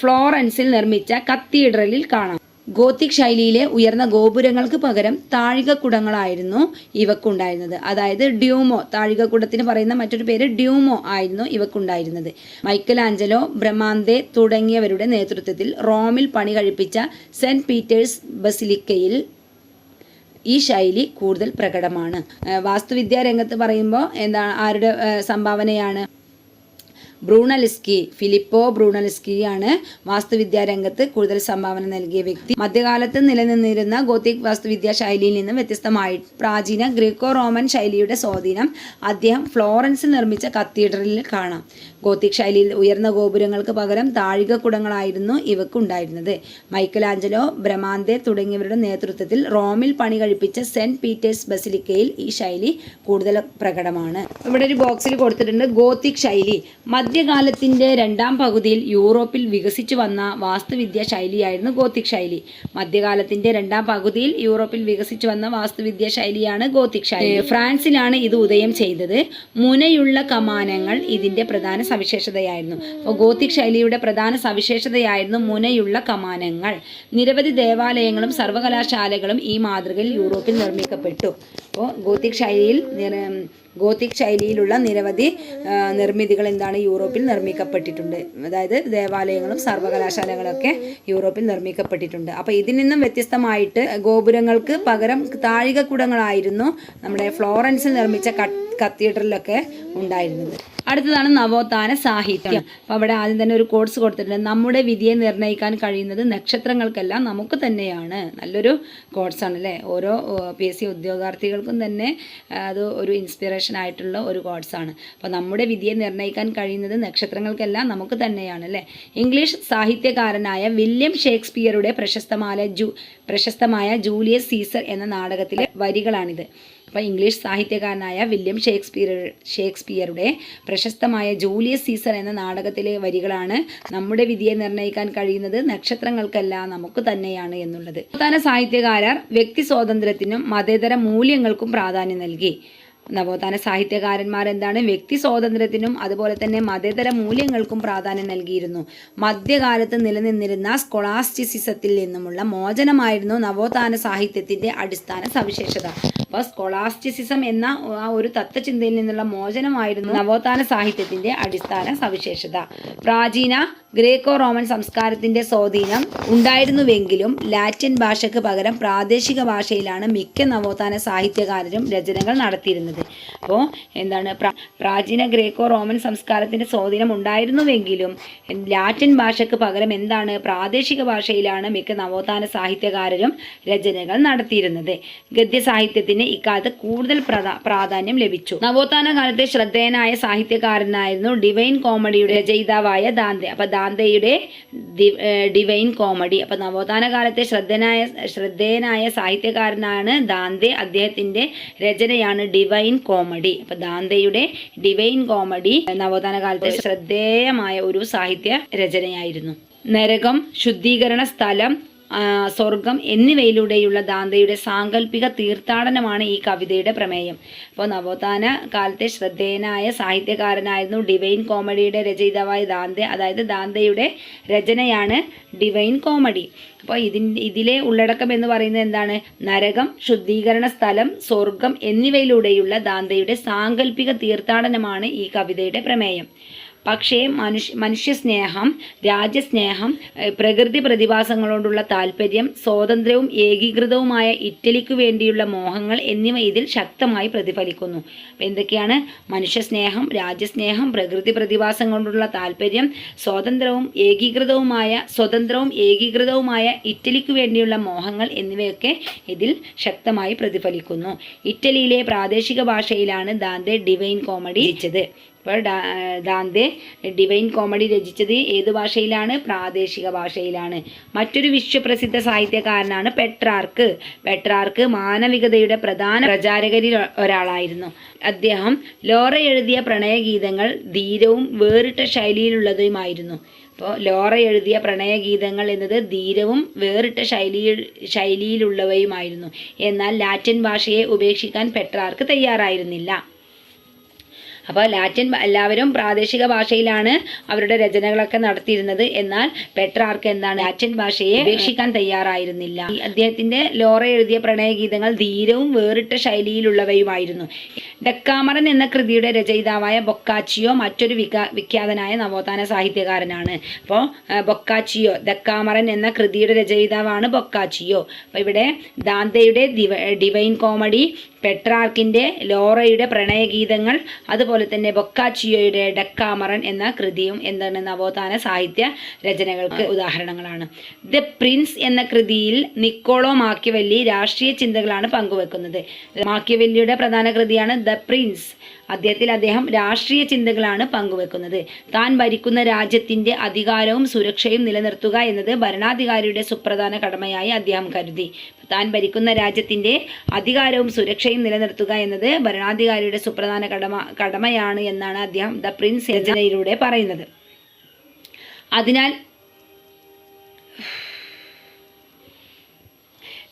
ഫ്ലോറൻസിൽ നിർമ്മിച്ച കത്തീഡ്രലിൽ കാണാം. ഗോത്തിക് ശൈലിയിലെ ഉയർന്ന ഗോപുരങ്ങൾക്ക് പകരം താഴികക്കുടങ്ങളായിരുന്നു ഇവക്കുണ്ടായിരുന്നത്. അതായത് ഡ്യൂമോ താഴികക്കുടത്തിന് പറയുന്ന മറ്റൊരു പേര് ഡ്യൂമോ ആയിരുന്നു ഇവക്കുണ്ടായിരുന്നത്. മൈക്കൽ ആഞ്ചലോ ബ്രഹ്മാന്തെ തുടങ്ങിയവരുടെ നേതൃത്വത്തിൽ റോമിൽ പണി കഴിപ്പിച്ച സെന്റ് പീറ്റേഴ്സ് ബസിലിക്കയിൽ ഈ ശൈലി കൂടുതൽ പ്രകടമാണ്. വാസ്തുവിദ്യാ രംഗത്ത് പറയുമ്പോൾ എന്താണ് ആരുടെ സംഭാവനയാണ്? ബ്രൂണലിസ്കി ഫിലിപ്പോ ബ്രൂണലിസ്കിയാണ് വാസ്തുവിദ്യാ രംഗത്ത് കൂടുതൽ സംഭാവന നൽകിയ വ്യക്തി. മധ്യകാലത്ത് നിലനിന്നിരുന്ന ഗോത്തിക് വാസ്തുവിദ്യാ ശൈലിയിൽ നിന്നും വ്യത്യസ്തമായി പ്രാചീന ഗ്രീക്കോ റോമൻ ശൈലിയുടെ സ്വാധീനം അദ്ദേഹം ഫ്ലോറൻസിൽ നിർമ്മിച്ച കത്തീഡ്രലിൽ കാണാം. ഗോത്തിക് ശൈലിയിൽ ഉയർന്ന ഗോപുരങ്ങൾക്ക് പകരം താഴികക്കുടങ്ങളായിരുന്നു ഇവക്കുണ്ടായിരുന്നത്. മൈക്കലാഞ്ചലോ ബ്രഹ്മാന്തെ തുടങ്ങിയവരുടെ നേതൃത്വത്തിൽ റോമിൽ പണി കഴിപ്പിച്ച സെന്റ് പീറ്റേഴ്സ് ബസിലിക്കയിൽ ഈ ശൈലി കൂടുതൽ പ്രകടമാണ്. ഇവിടെ ഒരു ബോക്സിൽ കൊടുത്തിട്ടുണ്ട് ഗോത്തിക് ശൈലി. മധ്യകാലത്തിന്റെ രണ്ടാം പകുതിയിൽ യൂറോപ്പിൽ വികസിച്ചു വന്ന വാസ്തുവിദ്യ ശൈലിയായിരുന്നു ഗോത്തിക് ശൈലി. മധ്യകാലത്തിന്റെ രണ്ടാം പകുതിയിൽ യൂറോപ്പിൽ വികസിച്ചു വന്ന വാസ്തുവിദ്യ ശൈലിയാണ് ഗോത്തിക് ശൈലി. ഫ്രാൻസിലാണ് ഇത് ഉദയം ചെയ്തത്. മുനയുള്ള കമാനങ്ങൾ ഇതിന്റെ പ്രധാന സവിശേഷതയായിരുന്നു. അപ്പോൾ ഗോത്തിക് ശൈലിയുടെ പ്രധാന സവിശേഷതയായിരുന്നു മുനയുള്ള കമാനങ്ങൾ. നിരവധി ദേവാലയങ്ങളും സർവകലാശാലകളും ഈ മാതൃകയിൽ യൂറോപ്പിൽ നിർമ്മിക്കപ്പെട്ടു. അപ്പോൾ ഗോത്തിക് ശൈലിയിൽ ഗോത്തിക് ശൈലിയിലുള്ള നിരവധി നിർമ്മിതികൾ എന്താണ് യൂറോപ്പിൽ നിർമ്മിക്കപ്പെട്ടിട്ടുണ്ട്. അതായത് ദേവാലയങ്ങളും സർവകലാശാലകളൊക്കെ യൂറോപ്പിൽ നിർമ്മിക്കപ്പെട്ടിട്ടുണ്ട്. അപ്പോൾ ഇതിൽ നിന്നും വ്യത്യസ്തമായിട്ട് ഗോപുരങ്ങൾക്ക് പകരം താഴികക്കുടങ്ങളായിരുന്നു നമ്മുടെ ഫ്ലോറൻസിൽ നിർമ്മിച്ച കത്തീഡ്രലൊക്കെ ഉണ്ടായിരുന്നത്. അടുത്തതാണ് നവോത്ഥാന സാഹിത്യം. അപ്പോൾ അവിടെ ആദ്യം തന്നെ ഒരു കോഴ്സ് കൊടുത്തിട്ടുണ്ട്. നമ്മുടെ വിധിയെ നിർണയിക്കാൻ കഴിയുന്നത് നക്ഷത്രങ്ങൾക്കെല്ലാം നമുക്ക് തന്നെയാണ്. നല്ലൊരു കോഴ്സാണ് അല്ലേ? ഓരോ പി എസ് സി ഉദ്യോഗാർത്ഥികൾക്കും തന്നെ അത് ഒരു ഇൻസ്പിറേഷൻ ആയിട്ടുള്ള ഒരു കോഴ്സാണ് അപ്പോൾ നമ്മുടെ വിധിയെ നിർണയിക്കാൻ കഴിയുന്നത് നക്ഷത്രങ്ങൾക്കെല്ലാം നമുക്ക് തന്നെയാണ് അല്ലേ? ഇംഗ്ലീഷ് സാഹിത്യകാരനായ വില്യം ഷേക്സ്പിയറുടെ പ്രശസ്തമായ ജൂ പ്രശസ്തമായ ജൂലിയസ് സീസർ എന്ന നാടകത്തിലെ വരികളാണിത്. അപ്പോൾ ഇംഗ്ലീഷ് സാഹിത്യകാരനായ വില്യം ഷേക്സ്പിയർ ഷേക്സ്പിയറുടെ പ്രശസ്തമായ ജൂലിയസ് സീസർ എന്ന നാടകത്തിലെ വരികളാണ് നമ്മുടെ വിധിയെ നിർണയിക്കാൻ കഴിയുന്നത് നക്ഷത്രങ്ങൾക്കല്ല നമുക്ക് തന്നെയാണ് എന്നുള്ളത്. പ്രധാന സാഹിത്യകാരർ വ്യക്തി സ്വാതന്ത്ര്യത്തിനും മതേതര മൂല്യങ്ങൾക്കും പ്രാധാന്യം നൽകി. നവോത്ഥാന സാഹിത്യകാരന്മാർ എന്താണ് വ്യക്തി സ്വാതന്ത്ര്യത്തിനും അതുപോലെ തന്നെ മതേതര മൂല്യങ്ങൾക്കും പ്രാധാന്യം നൽകിയിരുന്നു. മധ്യകാലത്ത് നിലനിന്നിരുന്ന സ്കൊളാസ്റ്റിസിസത്തിൽ നിന്നുമുള്ള മോചനമായിരുന്നു നവോത്ഥാന സാഹിത്യത്തിന്റെ അടിസ്ഥാന സവിശേഷത. അപ്പോൾ സ്കൊളാസ്റ്റിസിസം എന്ന ആ ഒരു തത്വചിന്തയിൽ നിന്നുള്ള മോചനമായിരുന്നു നവോത്ഥാന സാഹിത്യത്തിന്റെ അടിസ്ഥാന സവിശേഷത. പ്രാചീന ഗ്രേക്കോ റോമൻ സംസ്കാരത്തിന്റെ സ്വാധീനം ഉണ്ടായിരുന്നുവെങ്കിലും ലാറ്റിൻ ഭാഷയ്ക്ക് പകരം പ്രാദേശിക ഭാഷയിലാണ് മിക്ക നവോത്ഥാന സാഹിത്യകാരരും രചനകൾ നടത്തിയിരുന്നത്. അപ്പോൾ എന്താണ് പ്രാ- പ്രാചീന ഗ്രേക്കോ റോമൻ സംസ്കാരത്തിന്റെ സ്വാധീനം ഉണ്ടായിരുന്നുവെങ്കിലും ലാറ്റിൻ ഭാഷയ്ക്ക് പകരം എന്താണ് പ്രാദേശിക ഭാഷയിലാണ് മിക്ക നവോത്ഥാന സാഹിത്യകാരരും രചനകൾ നടത്തിയിരുന്നത്. ഗദ്യ സാഹിത്യത്തിന് ഇക്കാലത്ത് കൂടുതൽ പ്രാധാന്യം ലഭിച്ചു. നവോത്ഥാന കാലത്തെ ശ്രദ്ധേയനായ സാഹിത്യകാരനായിരുന്നു ഡിവൈൻ കോമഡിയുടെ രചയിതാവായ ദാന്തെ. അപ്പൊ ദാന്തയുടെ ഡിവൈൻ കോമഡി. അപ്പൊ നവോത്ഥാന കാലത്തെ ശ്രദ്ധേയനായ ശ്രദ്ധേയനായ സാഹിത്യകാരനാണ് ദാന്തെ. അദ്ദേഹത്തിന്റെ രചനയാണ് ഡിവൈൻ കോമഡി അപ്പൊ ദാന്തയുടെ ഡിവൈൻ കോമഡി നവോത്ഥാന കാലത്തെ ശ്രദ്ധേയമായ ഒരു സാഹിത്യ രചനയായിരുന്നു. നരകം ശുദ്ധീകരണ സ്ഥലം സ്വർഗം എന്നിവയിലൂടെയുള്ള ദാന്തയുടെ സാങ്കല്പിക തീർത്ഥാടനമാണ് ഈ കവിതയുടെ പ്രമേയം. അപ്പോൾ നവോത്ഥാന കാലത്തെ ശ്രദ്ധേയനായ സാഹിത്യകാരനായിരുന്നു ഡിവൈൻ കോമഡിയുടെ രചയിതാവായ ദാന്തെ. അതായത് ദാന്തയുടെ രചനയാണ് ഡിവൈൻ കോമഡി. അപ്പോൾ ഇതിന്റെ ഇതിലെ ഉള്ളടക്കം എന്ന് പറയുന്നത് എന്താണ്? നരകം ശുദ്ധീകരണ സ്ഥലം സ്വർഗം എന്നിവയിലൂടെയുള്ള ദാന്തയുടെ സാങ്കല്പിക തീർത്ഥാടനമാണ് ഈ കവിതയുടെ പ്രമേയം. പക്ഷേ മനുഷ്യ മനുഷ്യസ്നേഹം രാജ്യസ്നേഹം പ്രകൃതി പ്രതിഭാസങ്ങളോടുള്ള താല്പര്യം സ്വാതന്ത്ര്യവും ഏകീകൃതവുമായ ഇറ്റലിക്കു വേണ്ടിയുള്ള മോഹങ്ങൾ എന്നിവ ഇതിൽ ശക്തമായി പ്രതിഫലിക്കുന്നു. എന്തൊക്കെയാണ്? മനുഷ്യസ്നേഹം രാജ്യസ്നേഹം പ്രകൃതി പ്രതിഭാസങ്ങളോടുള്ള താല്പര്യം സ്വാതന്ത്ര്യവും ഏകീകൃതവുമായ സ്വതന്ത്രവും ഏകീകൃതവുമായ ഇറ്റലിക്കു വേണ്ടിയുള്ള മോഹങ്ങൾ എന്നിവയൊക്കെ ഇതിൽ ശക്തമായി പ്രതിഫലിക്കുന്നു. ഇറ്റലിയിലെ പ്രാദേശിക ഭാഷയിലാണ് ദാന്തെ ഡിവൈൻ കോമഡി രചിച്ചത്. ഇപ്പോൾ ഡാ- ദാന്തെ ഡിവൈൻ കോമഡി രചിച്ചത് ഏത് ഭാഷയിലാണ്? പ്രാദേശിക ഭാഷയിലാണ്. മറ്റൊരു വിശ്വപ്രസിദ്ധ സാഹിത്യകാരനാണ് പെട്രാർക്ക്. പെട്രാർക്ക് മാനവികതയുടെ പ്രധാന പ്രചാരകരിൽ ഒരാളായിരുന്നു. അദ്ദേഹം ലോറ എഴുതിയ പ്രണയഗീതങ്ങൾ ധീരവും വേറിട്ട ശൈലിയിലുള്ളതുമായിരുന്നു. അപ്പോൾ ലോറ എഴുതിയ പ്രണയഗീതങ്ങൾ എന്നത് ധീരവും വേറിട്ട ശൈലി ശൈലിയിലുള്ളവയുമായിരുന്നു. എന്നാൽ ലാറ്റിൻ ഭാഷയെ ഉപേക്ഷിക്കാൻ പെട്രാർക്ക് തയ്യാറായിരുന്നില്ല. അപ്പോൾ ലാറ്റിൻ എല്ലാവരും പ്രാദേശിക ഭാഷയിലാണ് അവരുടെ രചനകളൊക്കെ നടത്തിയിരുന്നത്. എന്നാൽ പെട്രാർക്ക് എന്താണ് ലാറ്റിൻ ഭാഷയെ ഉപേക്ഷിക്കാൻ തയ്യാറായിരുന്നില്ല. അദ്ദേഹത്തിന്റെ ലോറ എഴുതിയ പ്രണയഗീതങ്ങൾ ധീരവും വേറിട്ട ശൈലിയിലുള്ളവയുമായിരുന്നു. ഡക്കാമറൻ എന്ന കൃതിയുടെ രചയിതാവായ ബൊക്കാച്ചിയോ മറ്റൊരു വിഖ്യാതനായ നവോത്ഥാന സാഹിത്യകാരനാണ്. അപ്പോൾ ബൊക്കാച്ചിയോ ദക്കാമറൻ എന്ന കൃതിയുടെ രചയിതാവാണ് ബൊക്കാച്ചിയോ. അപ്പോൾ ഇവിടെ ദാന്തയുടെ ഡിവൈൻ കോമഡി പെട്രാർക്കിന്റെ ലോറയുടെ പ്രണയഗീതങ്ങൾ അതുപോലെ തന്നെ ബൊക്കാച്ചിയോയുടെ ഡക്കാമറൻ എന്ന കൃതിയും എന്താണ് നവോത്ഥാന സാഹിത്യ രചനകൾക്ക് ഉദാഹരണങ്ങളാണ്. ദ പ്രിൻസ് എന്ന കൃതിയിൽ നിക്കോളോ മാക്യവല്ലി രാഷ്ട്രീയ ചിന്തകളാണ് പങ്കുവെക്കുന്നത്. മാക്യവല്ലിയുടെ പ്രധാന കൃതിയാണ് ദ പ്രിൻസ്. അദ്ദേഹത്തിൽ അദ്ദേഹം രാഷ്ട്രീയ ചിന്തകളാണ് പങ്കുവെക്കുന്നത്. താൻ ഭരിക്കുന്ന രാജ്യത്തിന്റെ അധികാരവും സുരക്ഷയും നിലനിർത്തുക എന്നത് ഭരണാധികാരിയുടെ സുപ്രധാന കടമയായി അദ്ദേഹം കരുതി. താൻ ഭരിക്കുന്ന രാജ്യത്തിന്റെ അധികാരവും സുരക്ഷയും നിലനിർത്തുക എന്നത് ഭരണാധികാരിയുടെ സുപ്രധാന കടമ കടമയാണ് എന്നാണ് അദ്ദേഹം ദ പ്രിൻസ് രചനയിലൂടെ പറയുന്നത്. അതിനാൽ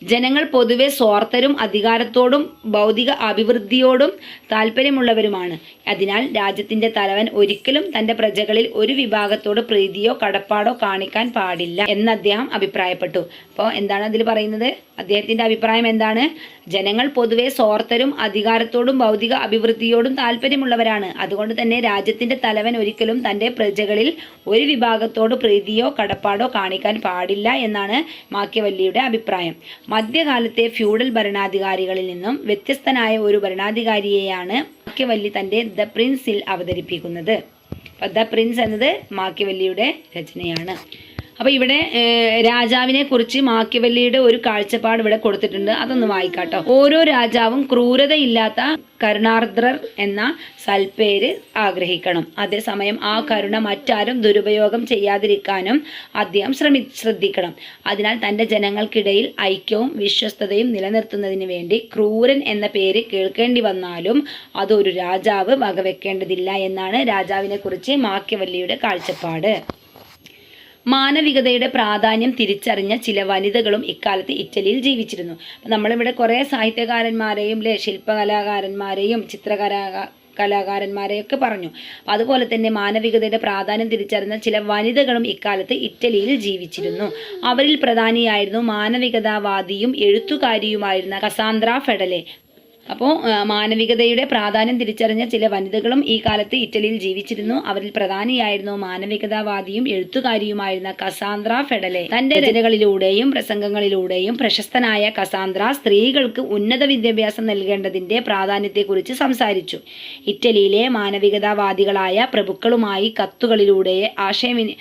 ജനങ്ങൾ പൊതുവെ സ്വാർത്ഥരും അധികാരത്തോടും ഭൗതിക അഭിവൃദ്ധിയോടും താല്പര്യമുള്ളവരുമാണ്. അതിനാൽ രാജ്യത്തിന്റെ തലവൻ ഒരിക്കലും തന്റെ പ്രജകളിൽ ഒരു വിഭാഗത്തോട് പ്രീതിയോ കടപ്പാടോ കാണിക്കാൻ പാടില്ല എന്ന് അദ്ദേഹം അഭിപ്രായപ്പെട്ടു. അപ്പോൾ എന്താണ് അതിൽ പറയുന്നത്? അദ്ദേഹത്തിന്റെ അഭിപ്രായം എന്താണ്? ജനങ്ങൾ പൊതുവെ സ്വാർത്ഥരും അധികാരത്തോടും ഭൗതിക അഭിവൃദ്ധിയോടും താല്പര്യമുള്ളവരാണ്. അതുകൊണ്ട് തന്നെ രാജ്യത്തിന്റെ തലവൻ ഒരിക്കലും തന്റെ പ്രജകളിൽ ഒരു വിഭാഗത്തോട് പ്രീതിയോ കടപ്പാടോ കാണിക്കാൻ പാടില്ല എന്നാണ് മാക്യവല്ലിയുടെ അഭിപ്രായം. മധ്യകാലത്തെ ഫ്യൂഡൽ ഭരണാധികാരികളിൽ നിന്നും വ്യത്യസ്തനായ ഒരു ഭരണാധികാരിയെയാണ് മാക്യവല്ലി തന്റെ ദ പ്രിൻസിൽ അവതരിപ്പിക്കുന്നത്. ദ പ്രിൻസ് എന്നത് മാക്യവല്ലിയുടെ രചനയാണ്. അപ്പോൾ ഇവിടെ രാജാവിനെ കുറിച്ച് മാക്യവല്ലിയുടെ ഒരു കാഴ്ചപ്പാട് ഇവിടെ കൊടുത്തിട്ടുണ്ട്. അതൊന്ന് വായിക്കാട്ടോ. ഓരോ രാജാവും ക്രൂരതയില്ലാത്ത കരുണാർദ്രർ എന്ന സൽപ്പേര് ആഗ്രഹിക്കണം. അതേസമയം ആ കരുണ മറ്റാരും ദുരുപയോഗം ചെയ്യാതിരിക്കാനും അദ്ദേഹം ശ്രമി ശ്രദ്ധിക്കണം. അതിനാൽ തന്റെ ജനങ്ങൾക്കിടയിൽ ഐക്യവും വിശ്വസ്തതയും നിലനിർത്തുന്നതിന് വേണ്ടി ക്രൂരൻ എന്ന പേര് കേൾക്കേണ്ടി വന്നാലും അതൊരു രാജാവ് വകവെക്കേണ്ടതില്ല എന്നാണ് രാജാവിനെ കുറിച്ച് മാക്യവല്ലിയുടെ കാഴ്ചപ്പാട്. മാനവികതയുടെ പ്രാധാന്യം തിരിച്ചറിഞ്ഞ ചില വനിതകളും ഇക്കാലത്ത് ഇറ്റലിയിൽ ജീവിച്ചിരുന്നു. നമ്മളിവിടെ കുറേ സാഹിത്യകാരന്മാരെയും ലെ ശില്പകലാകാരന്മാരെയും ചിത്രകലാ കലാകാരന്മാരെയൊക്കെ പറഞ്ഞു. അതുപോലെ തന്നെ മാനവികതയുടെ പ്രാധാന്യം തിരിച്ചറിഞ്ഞ ചില വനിതകളും ഇക്കാലത്ത് ഇറ്റലിയിൽ ജീവിച്ചിരുന്നു. അവരിൽ പ്രധാനിയായിരുന്നു മാനവികതാവാദിയും എഴുത്തുകാരിയുമായിരുന്ന കസാന്ദ്ര ഫെഡലെ. അപ്പോൾ മാനവികതയുടെ പ്രാധാന്യം തിരിച്ചറിഞ്ഞ ചില വനിതകളും ഈ കാലത്ത് ഇറ്റലിയിൽ ജീവിച്ചിരുന്നു. അവരിൽ പ്രധാനിയായിരുന്നു മാനവികതാവാദിയും എഴുത്തുകാരിയുമായിരുന്ന കസാന്ദ്ര ഫെഡലെ. തന്റെ രചനകളിലൂടെയും പ്രസംഗങ്ങളിലൂടെയും പ്രശസ്തനായ കസാന്ദ്ര സ്ത്രീകൾക്ക് ഉന്നത വിദ്യാഭ്യാസം നൽകേണ്ടതിന്റെ പ്രാധാന്യത്തെക്കുറിച്ച് സംസാരിച്ചു. ഇറ്റലിയിലെ മാനവികതാവാദികളായ പ്രഭുക്കളുമായി കത്തുകളിലൂടെ ആശയവിനി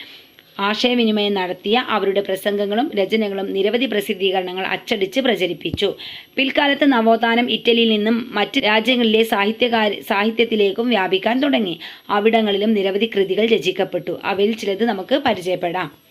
ആശയവിനിമയം നടത്തിയ അവരുടെ പ്രസംഗങ്ങളും രചനകളും നിരവധി പ്രസിദ്ധീകരണങ്ങൾ അച്ചടിച്ച് പ്രചരിപ്പിച്ചു. പിൽക്കാലത്ത് നവോത്ഥാനം ഇറ്റലിയിൽ നിന്നും മറ്റ് രാജ്യങ്ങളിലെ സാഹിത്യകാര സാഹിത്യത്തിലേക്കും വ്യാപിക്കാൻ തുടങ്ങി. അവിടങ്ങളിലും നിരവധി കൃതികൾ രചിക്കപ്പെട്ടു. അവയിൽ ചിലത് നമുക്ക് പരിചയപ്പെടാം.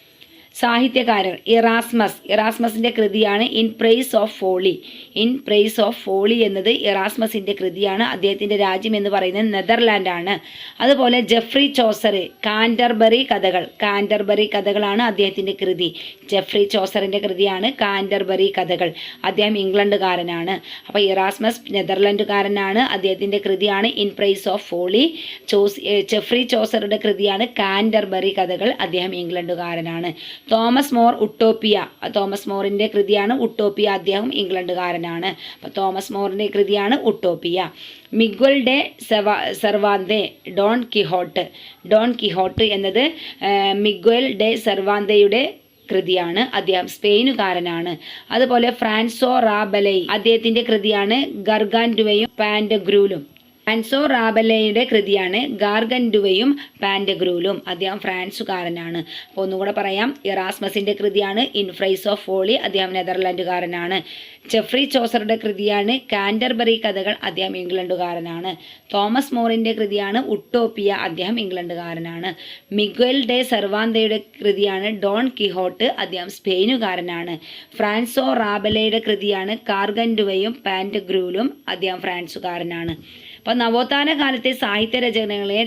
സാഹിത്യകാരൻ ഇറാസ്മസ്. ഇറാസ്മസിന്റെ കൃതിയാണ് in praise of folly in praise of folly എന്നത് ഇറാസ്മസിന്റെ കൃതിയാണ്. അദ്ദേഹത്തിന്റെ രാജ്യം എന്ന് പറയുന്നത് നെതർലാൻഡാണ്. അതുപോലെ ജെഫ്രി ചോസർ കാൻഡർബറി കഥകൾ. കാൻഡർബറി കഥകളാണ് അദ്ദേഹത്തിന്റെ കൃതി. ജെഫ്രി ചോസറിന്റെ കൃതിയാണ് കാൻഡർബറി കഥകൾ. അദ്ദേഹം ഇംഗ്ലണ്ടുകാരനാണ്. അപ്പോൾ ഇറാസ്മസ് നെതർലൻഡുകാരനാണ്. അദ്ദേഹത്തിന്റെ കൃതിയാണ് ഇൻ പ്രൈസ് ഓഫ് ഫോളി ചോസ് ജെഫ്രി ചോസറുടെ കൃതിയാണ് കാൻഡർബറി കഥകൾ. അദ്ദേഹം ഇംഗ്ലണ്ടുകാരനാണ്. Thomas More Utopia. തോമസ് മോറിന്റെ കൃതിയാണ് ഉട്ടോപ്പിയ. അദ്ദേഹം ഇംഗ്ലണ്ടുകാരനാണ്. അപ്പോൾ തോമസ് മോറിന്റെ കൃതിയാണ് Utopia. Miguel de Cervantes Don Quixote. Don Quixote എന്നത് മിഗ്വൽ ഡെ സെർവാന്തയുടെ കൃതിയാണ്. അദ്ദേഹം സ്പെയിനുകാരനാണ്. അതുപോലെ ഫ്രാൻസോ റാബലൈ അദ്ദേഹത്തിന്റെ കൃതിയാണ് ഗർഗാൻഡുവയും പാൻഡഗ്രൂലും ഫ്രാൻസോ റാബലയുടെ കൃതിയാണ് ഗാർഗൻഡുവയും പാൻഡഗ്രൂലും. അദ്ദേഹം ഫ്രാൻസുകാരനാണ്. അപ്പോൾ ഒന്നുകൂടെ പറയാം ഇറാസ്മസിന്റെ കൃതിയാണ് ഇൻഫ്രൈസ് ഓഫ് ഫോളി അദ്ദേഹം നെതർലാൻഡുകാരനാണ്. ജെഫ്രി ചോസറുടെ കൃതിയാണ് കാൻഡർബറി കഥകൾ അദ്ദേഹം ഇംഗ്ലണ്ടുകാരനാണ്. തോമസ് മോറിന്റെ കൃതിയാണ് ഉട്ടോപ്പിയ അദ്ദേഹം ഇംഗ്ലണ്ടുകാരനാണ്. മിഗ്വൽ ഡെ സെർവാന്തയുടെ കൃതിയാണ് ഡോൺ കിഹോട്ട് അദ്ദേഹം സ്പെയിനുകാരനാണ്. ഫ്രാൻസോ റാബലയുടെ കൃതിയാണ് കാർഗൻഡുവയും പാൻഡഗ്രൂലും അദ്ദേഹം ഫ്രാൻസുകാരനാണ്. അപ്പം നവോത്ഥാന കാലത്തെ സാഹിത്യ രചനകളെ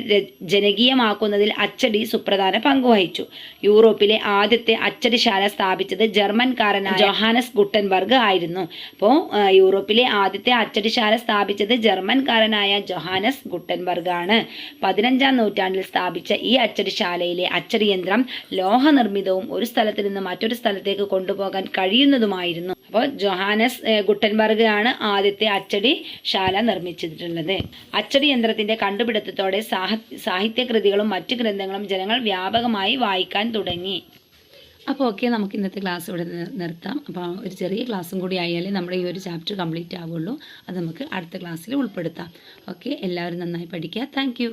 ജനകീയമാക്കുന്നതിൽ അച്ചടി സുപ്രധാന പങ്കുവഹിച്ചു യൂറോപ്പിലെ ആദ്യത്തെ അച്ചടിശാല സ്ഥാപിച്ചത് ജർമ്മൻകാരനായ ജോഹാനസ് ഗുട്ടൻബർഗ് ആയിരുന്നു. അപ്പോൾ യൂറോപ്പിലെ ആദ്യത്തെ അച്ചടിശാല സ്ഥാപിച്ചത് ജർമ്മൻകാരനായ ജൊഹാനസ് ഗുട്ടൻബർഗാണ്. പതിനഞ്ചാം നൂറ്റാണ്ടിൽ സ്ഥാപിച്ച ഈ അച്ചടിശാലയിലെ അച്ചടിയന്ത്രം ലോഹനിർമ്മിതവും ഒരു സ്ഥലത്ത് നിന്ന് മറ്റൊരു സ്ഥലത്തേക്ക് കൊണ്ടുപോകാൻ കഴിയുന്നതുമായിരുന്നു. അപ്പോൾ ജൊഹാനസ് ഗുട്ടൻബർഗ് ആണ് ആദ്യത്തെ അച്ചടി ശാല നിർമ്മിച്ചിട്ടുള്ളത്. അച്ചടി യന്ത്രത്തിന്റെ കണ്ടുപിടുത്തത്തോടെ സാഹ സാഹിത്യകൃതികളും മറ്റു ഗ്രന്ഥങ്ങളും ജനങ്ങൾ വ്യാപകമായി വായിക്കാൻ തുടങ്ങി. അപ്പോൾ ഓക്കെ നമുക്ക് ഇന്നത്തെ ക്ലാസ് ഇവിടെ നിർത്താം. അപ്പോൾ ഒരു ചെറിയ ക്ലാസ്സും കൂടി ആയാലേ നമ്മുടെ ഈ ഒരു ചാപ്റ്റർ കംപ്ലീറ്റ് ആവുള്ളൂ. അത് നമുക്ക് അടുത്ത ക്ലാസ്സിൽ ഉൾപ്പെടുത്താം. ഓക്കെ എല്ലാവരും നന്നായി പഠിക്കുക. താങ്ക്